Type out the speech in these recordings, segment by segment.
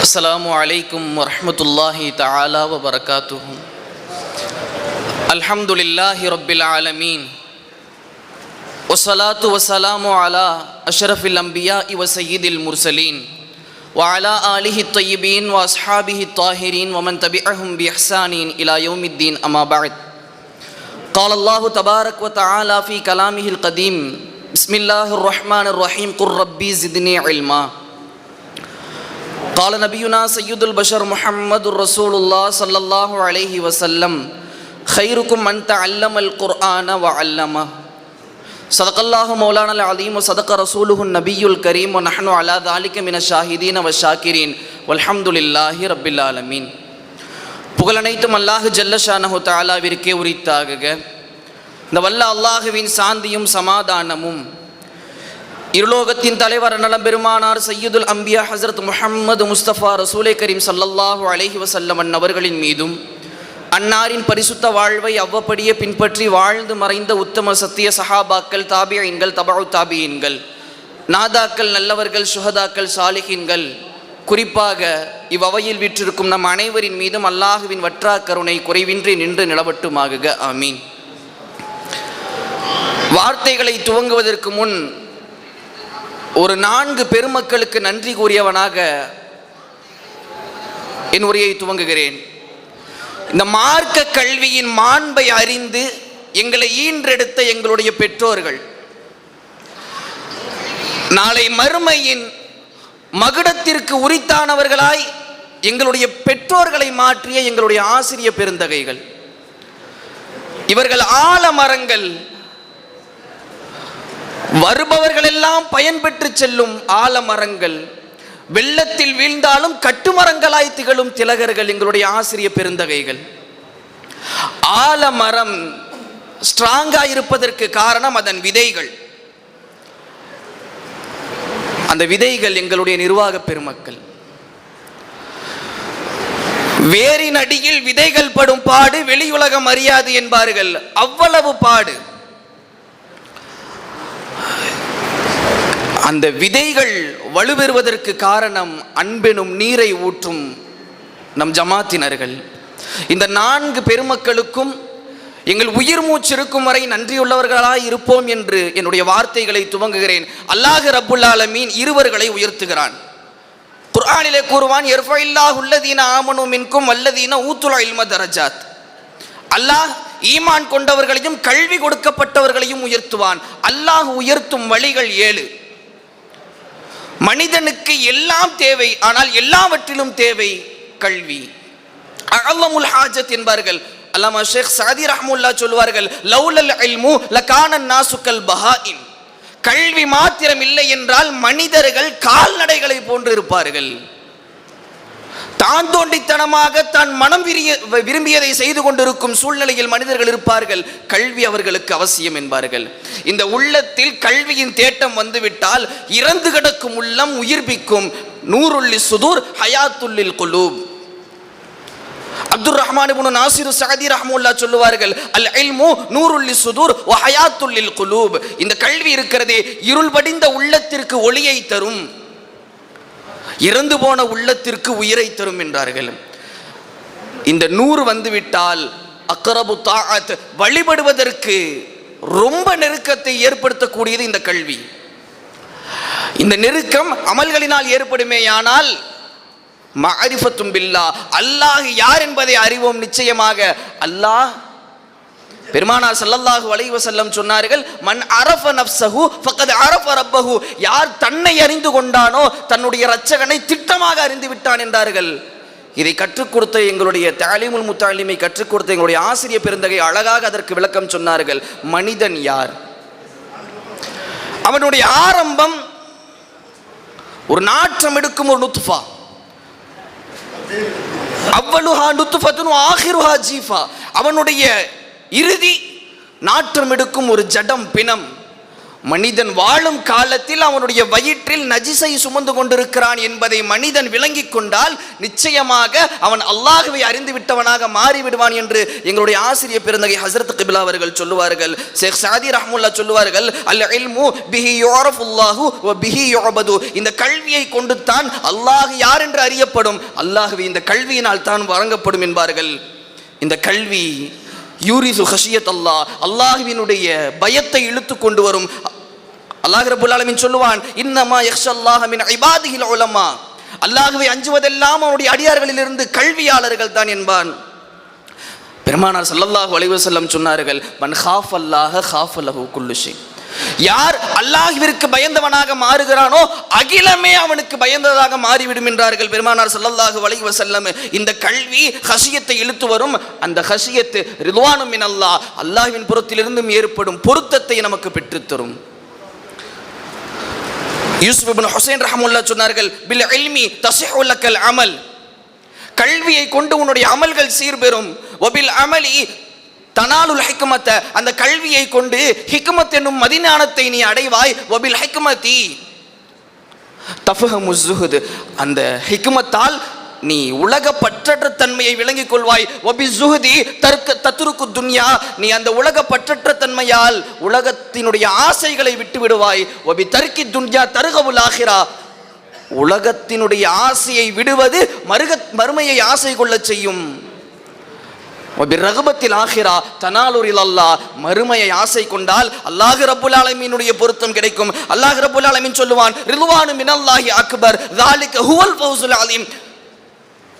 السلام عليكم ورحمة الله تعالى وبركاته. الحمد لله رب العالمين. والصلاة والسلام على أشرف الأنبياء وسيد المرسلين وعلى آله الطيبين وأصحابه الطاهرين ومن تبعهم بإحسان إلى يوم الدين أما بعد. قال الله تبارك وتعالى في كلامه القديم بسم الله الرحمن الرحيم قل ربي زدني علما. قال نبينا سيد البشر محمد رسول الله صلى الله عليه وسلم خيركم من تعلم القرآن وعلمه صدق الله مولانا العظيم وصدق رسوله النبي الكريم ونحن على ذلك من الشاهدين والشاكرين والحمد لله رب العالمين புகழனைத்தும் அல்லாஹு ஜல்லஷானஹு தாலாவிற்கே உரித்தாகுக இந்த வல்ல அல்லாஹுவின் சாந்தியும் சமாதானமும் இருலோகத்தின் தலைவர் நலம் பெருமானார் சையதுல் அம்பியா ஹசரத் முஹம்மது முஸ்தபா ரசூலே கரீம் சல்லல்லாஹு அலஹி வசல்லமன் அன்னவர்களின் மீதும் அன்னாரின் பரிசுத்த வாழ்வை அவ்வப்படியே பின்பற்றி வாழ்ந்து மறைந்த உத்தம சத்திய சஹாபாக்கள் தாபியன்கள் தபாவு தாபியன்கள் நாதாக்கள் நல்லவர்கள் சுஹதாக்கள் சாலிகின்கள் குறிப்பாக இவ்வவையில் விற்றிருக்கும் நம் அனைவரின் மீதும் அல்லாஹுவின் வற்றா கருணை குறைவின்றி நின்று நிலவட்டுமாகுக. ஆமீன். வார்த்தைகளை துவங்குவதற்கு முன் ஒரு நான்கு பெருமக்களுக்கு நன்றி கூறியவனாக என் உரையை துவங்குகிறேன். இந்த மார்க்க கல்வியின் மாண்பை அறிந்து எங்களை ஈன்றெடுத்த எங்களுடைய பெற்றோர்கள் நாளை மறுமையின் மகுடத்திற்கு உரித்தானவர்களாய் எங்களுடைய பெற்றோர்களை மாற்றிய எங்களுடைய ஆசிரிய பெருந்தகைகள். இவர்கள் ஆலமரங்கள் வருபவர்களெல்லாம் பயன்பெற்று செல்லும் ஆலமரங்கள் வெள்ளத்தில் வீழ்ந்தாலும் கட்டுமரங்களாய் திகழும் திலகர்கள் எங்களுடைய ஆசிரிய பெருந்தகைகள். ஆலமரம் ஸ்ட்ராங்கா இருப்பதற்கு காரணம் அதன் விதைகள். அந்த விதைகள் எங்களுடைய நிர்வாக பெருமக்கள். வேரின் அடியில் விதைகள் படும் பாடு வெளியுலகம் அறியாது என்பார்கள். அவ்வளவு பாடு. அந்த விதைகள் வலுப்பெறுவதற்கு காரணம் அன்பெனும் நீரை ஊற்றும் நம் ஜமாத்தினர்கள். இந்த நான்கு பெருமக்களுக்கும் எங்கள் உயிர் மூச்சு இருக்கும் வரை நன்றியுள்ளவர்களாக இருப்போம் என்று என்னுடைய வார்த்தைகளை துவங்குகிறேன். அல்லாஹ் ரபுல்லாலமீன் இருவர்களை உயர்த்துகிறான். குர்ஆனிலே கூறுவான் எர்ஃபைல்லாஹ் உள்ளதீன ஆமனு மின்கும் அல்லதீன ஊத்துலா இல்ம தரஜாத். அல்லாஹ் ஈமான் கொண்டவர்களையும் கல்வி கொடுக்கப்பட்டவர்களையும் உயர்த்துவான். அல்லாஹ் உயர்த்தும் வழிகள் ஏழு. மனிதனுக்கு எல்லாம் தேவை ஆனால் எல்லாவற்றிலும் தேவை கல்வி. அகல்லமுல் ஹாஜத் என்பார்கள். அல்லாமா ஷேக் சாதி ரஹமுல்லா சொல்வார்கள் லவுலல் இல்மு லகான நாசுக்கல் பஹாயின். கல்வி மாத்திரம் இல்லை என்றால் மனிதர்கள் கால்நடைகளை போன்று இருப்பார்கள். தான் தோண்டித்தனமாக தான் மனம் விரிய விரும்பியதை செய்து கொண்டிருக்கும் சூழ்நிலையில் மனிதர்கள் இருப்பார்கள். கல்வி அவர்களுக்கு அவசியம் என்பார்கள். இந்த உள்ளத்தில் கல்வியின் தேட்டம் வந்துவிட்டால் இறந்து கிடக்கும் உள்ளம் உயிர்ப்பிக்கும். நூறுள்ளி சுதூர் ஹயாத்துள்ளில் குலூப். அப்துல் ரஹ்மான் இப்னு நாசிர் சகதி ரஹ்முல்லா சொல்லுவார்கள் அல் இல்மு நூருல்லி சுதூர் ஒ ஹயாத்துள்ளில் குலூப். இந்த கல்வி இருக்கிறதே இருள் படிந்த உள்ளத்திற்கு ஒளியை தரும். இறந்து போன உள்ளத்திற்கு உயிரை தரும் என்றார்கள். இந்த நூறு வந்துவிட்டால் அக்கரபு தாத் வழிபடுவதற்கு ரொம்ப நெருக்கத்தை ஏற்படுத்தக்கூடியது இந்த கல்வி. இந்த நெருக்கம் அமல்களினால் ஏற்படுமேயானால் மாரிஃபத்தும் பில்லா அல்லாஹ் யார் என்பதை அறிவோம் நிச்சயமாக அல்லாஹ் பெருமானார் சல்லல்லாஹு அலைஹி வஸல்லம் சொன்னார்கள் மன் அரஃப நஃப்ஸஹு ஃபக்கத் அரஃப ரப்பஹு. யார் தன்னை அறிந்து கொண்டானோ தன்னுடைய இரட்சகனை திட்டமாக அறிந்து விட்டான் என்றார்கள். இதை கற்றுக் கொடுத்த எங்களுடைய தாலிமுல் முத்தாலிமை கற்றுக் கொடுத்த எங்களுடைய ஆசிரிய பெருந்தகை அழகாக அதற்கு விளக்கம் சொன்னார்கள். மனிதன் யார்? அவனுடைய ஆரம்பம் ஒரு நாற்றம் எடுக்கும் ஒரு நுத்ஃபா. அவ்வளுஹா நுத்ஃபத்துன் ஆஹிருஹா ஜீஃபா. அவனுடைய இறுதி நாற்றம் எடுக்கும் ஒரு ஜடம் பிணம். மனிதன் வாழும் காலத்தில் அவனுடைய வயிற்றில் நஜிசை சுமந்து கொண்டிருக்கிறான் என்பதை மனிதன் விளங்கிக் கொண்டால் நிச்சயமாக அவன் அல்லாஹுவை அறிந்து விட்டவனாக மாறிவிடுவான் என்று எங்களுடைய ஆசிரியர் பெருந்தகை ஹசரத் கிபிலா அவர்கள் சொல்லுவார்கள். ஷேக் சாதி ரஹமுல்லா சொல்லுவார்கள் அல் இல்மு பிஹி யோரஃபுல்லாஹு வ பிஹி யோபது இந்த கல்வியை கொண்டு தான் அல்லாஹ் யார் என்று அறியப்படும்? அல்லாகவே இந்த கல்வியினால் தான் வழங்கப்படும் என்பார்கள். இந்த கல்வி யூரிசு ஹஷியத் அல்லாஹ். அல்லாஹுவினுடைய பயத்தை இழுத்து கொண்டு வரும். அல்லாஹ் ரபுல் ஆலமின் சொல்லுவான் இன்னமா யக்ஷல்லாஹ மின் இபாதிஹில் உலமா. அல்லாஹுவை அஞ்சுவதெல்லாம் அவனுடைய அடியார்களிலிருந்து கல்வியாளர்கள் தான் என்பான். பெருமானார் சல்லல்லாஹு அலைவசல்லம் சொன்னார்கள் மன் ஹாஃப் அல்லாஹ ஹாஃப் அல்லஹு குல்லுஷி யார் அல்லாஹிற்கு பயந்தவனாக மாறுகிறானோ அகிலமே அவனுக்கு பயந்ததாக மாறிவிடும் என்றார்கள் பெருமானார் சல்லல்லாஹு அலைஹி வஸல்லம். இந்த கல்வி ஹசியத்தை இழுத்து வரும். அந்த ஹசியத்து ரிதுவானும் மின் அல்லாஹ் அல்லாஹ்வின் புறத்திலிருந்தும் ஏற்படும் பொருத்தத்தை நமக்கு பெற்றுத்தரும். யூசுப் இப்னு ஹுசைன் ரஹமுல்லா சொன்னார்கள் பில் இல்மி தஸிஹு அமல். கல்வியை கொண்டு உன்னுடைய அமல்கள் சீர்பெறும். ஒபில் அமலி தனாலுல் ஹிக்மத்த அந்த கல்வியை கொண்டு ஹிக்மத் என்னும் மதிஞானத்தை நீ அடைவாய் ஒபில் ஹிக்மதி. தஃபஹமு ஜுஹுத் அந்த ஹிக்மத்தால் நீ உலக பற்றற்ற தன்மையை விளங்கிக் கொள்வாய். ஒபி ஜுஹதி தர்க்க தத்துருக்கு துன்யா நீ அந்த உலக பற்றற்ற தன்மையால் உலகத்தினுடைய ஆசைகளை விட்டு விடுவாய் ஒபி தர்க்கி துன்யா தருகவுல் ஆகிரா உலகத்தினுடைய ஆசையை விடுவது மருக மறுமையை ஆசை கொள்ளச் செய்யும். ரகுபத்தில் ஆகிரா தனாலூரில் அல்லாஹ் மறுமையை ஆசை கொண்டால் அல்லாஹ் ரபுல் ஆலமீனுடைய பொருத்தம் கிடைக்கும். அல்லாஹ் ரபுல் ஆலமீன் சொல்லுவான் ரில்வானு மினல்லாஹி அக்பர் தாலிக ஹுவல் ஃபௌசுல் அலீம்.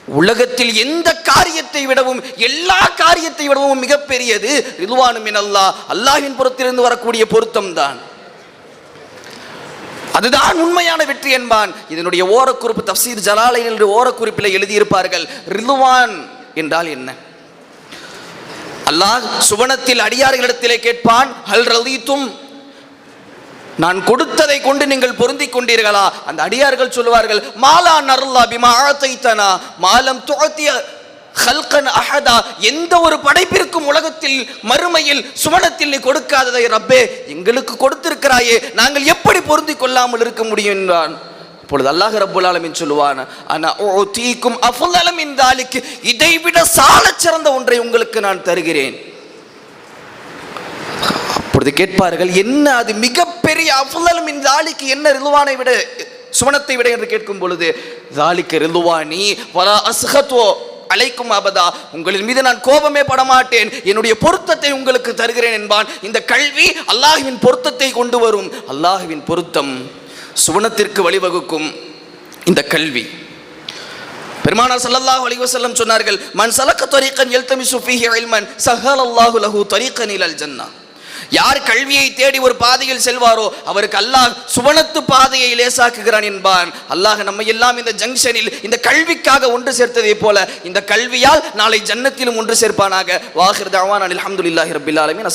உலகத்தில் எந்த காரியத்தை விடவும் எல்லா காரியத்தை விடவும் மிகப்பெரியது ரிதுவானு மின் அல்லாஹ் அல்லாஹின் பொருத்திலிருந்து வரக்கூடிய பொருத்தம் தான். அதுதான் உண்மையான வெற்றி என்பான். இதனுடைய ஓரக்குறிப்பு தப்சீர் ஜலாலை என்று ஓரக்குறிப்பில் எழுதியிருப்பார்கள் ரிதுவான் என்றால் என்ன? அல்லாஹ் சுவனத்தில் அடியார்களிடத்திலே கேட்பான் ஹல் ரதீத்தும் நான் கொடுத்ததை கொண்டு நீங்கள் பொருந்தி கொண்டீர்களா? அந்த அடியார்கள் சொல்லுவார்கள் மாலா நருல்லா பிமா ஆத்தைத்தனா மாலம் துகத்திய ஹல்கன் அஹதா. எந்த ஒரு படைப்பிற்கும் உலகத்தில் மறுமையில் சுவனத்தில் நீ கொடுக்காததை ரப்பே எங்களுக்கு கொடுத்திருக்கிறாயே நாங்கள் எப்படி பொருந்தி கொள்ளாமல் இருக்க முடியும்? என்றான். அப்பொழுது அல்லாஹ் ரபுல் ஆலமின் சொல்லுவான் ஆனால் தீக்கும் அஃலலம் இந்த ஆளுக்கு இதைவிட சால சிறந்த ஒன்றை உங்களுக்கு நான் தருகிறேன். அப்பொழுது கேட்பார்கள் என்ன அது மிகப்பெரிய அஃலலம் இந்த ஆளுக்கு என்ன ரிலுவானை விட சுவனத்தை விட? என்று கேட்கும் பொழுது தாலிக்கு ரிலுவானி வரா அஸ்ஹத்வோ அழைக்கும் அபதா. உங்களின் மீது நான் கோபமே படமாட்டேன். என்னுடைய பொருத்தத்தை உங்களுக்கு தருகிறேன் என்பான். இந்த கல்வி அல்லாஹுவின் பொருத்தத்தை கொண்டு வரும். அல்லாஹுவின் பொருத்தம் சுவனத்திற்கு வழிவகுக்கும் இந்த கல்வி. பெருமானார் சல்லல்லாஹு அலைஹி வஸல்லம் சொன்னார்கள் மன் சலக்க தரீகன் யல்தமிசு ஃபீஹி இல்மன் சஹலல்லாஹு லஹு தரீகன் இலல் ஜன்னா. யார் கல்வியை தேடி ஒரு பாதையில் செல்வாரோ அவருக்கு அல்லாஹ் சுவனத்து பாதையை லேசாக்குகிறான் என்பான். அல்லாஹ் நம்ம எல்லாம் இந்த ஜங்ஷனில் இந்த கல்விக்காக ஒன்று சேர்த்ததை போல இந்த கல்வியால் நாளை ஜன்னத்திலும் ஒன்று சேர்ப்பானாக. வாஹிர் தவான் அல்ஹம்துலில்லாஹி ரப்பில் ஆலமீன்.